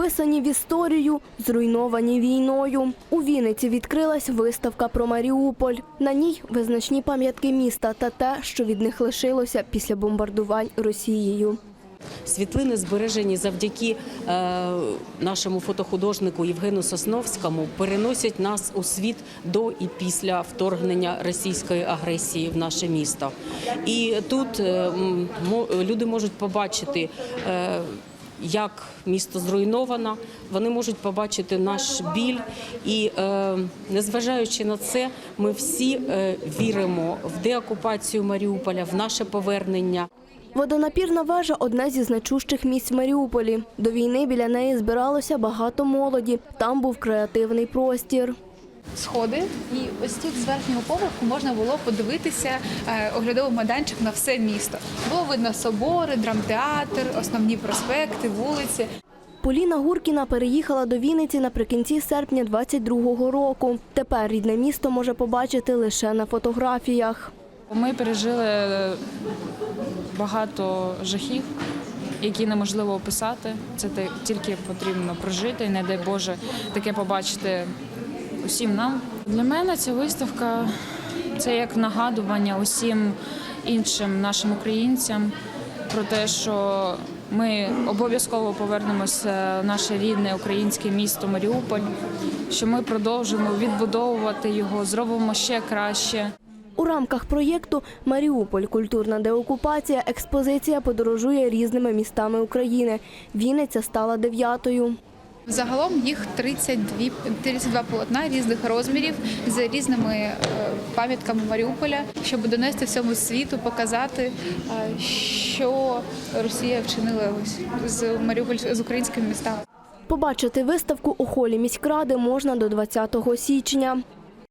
вписані в історію, зруйновані війною. У Вінниці відкрилась виставка про Маріуполь. На ній визначні пам'ятки міста та те, що від них лишилося після бомбардувань Росією. Світлини збережені завдяки е, нашому фотохудожнику Євгену Сосновському, переносять нас у світ до і після вторгнення російської агресії в наше місто. І тут е, люди можуть побачити. Е, як місто зруйновано, вони можуть побачити наш біль, і е, незважаючи на це, ми всі е, віримо в деокупацію Маріуполя, в наше повернення. Водонапірна вежа одне зі значущих місць в Маріуполі. До війни біля неї збиралося багато молоді. Там був креативний простір. Сходи, і ось тут з верхнього поверху можна було подивитися е, оглядовий майданчик на все місто. Було видно собори, драмтеатр, основні проспекти, вулиці. Поліна Гуркіна переїхала до Вінниці наприкінці серпня 22-го року. Тепер рідне місто може побачити лише на фотографіях. Ми пережили багато жахів, які неможливо описати. Це те- тільки потрібно прожити, і не дай Боже таке побачити усім нам. Для мене ця виставка це як нагадування усім іншим нашим українцям про те, що ми обов'язково повернемося в наше рідне українське місто Маріуполь, що ми продовжимо відбудовувати його, зробимо ще краще. У рамках проєкту Маріуполь культурна деокупація експозиція подорожує різними містами України. Вінниця стала дев'ятою. Загалом їх 32, 32 полотна різних розмірів з різними е, пам'ятками Маріуполя, щоб донести всьому світу, показати, е, що Росія вчинила з Маріуполь з українськими містами. Побачити виставку у холі міськради можна до 20 січня.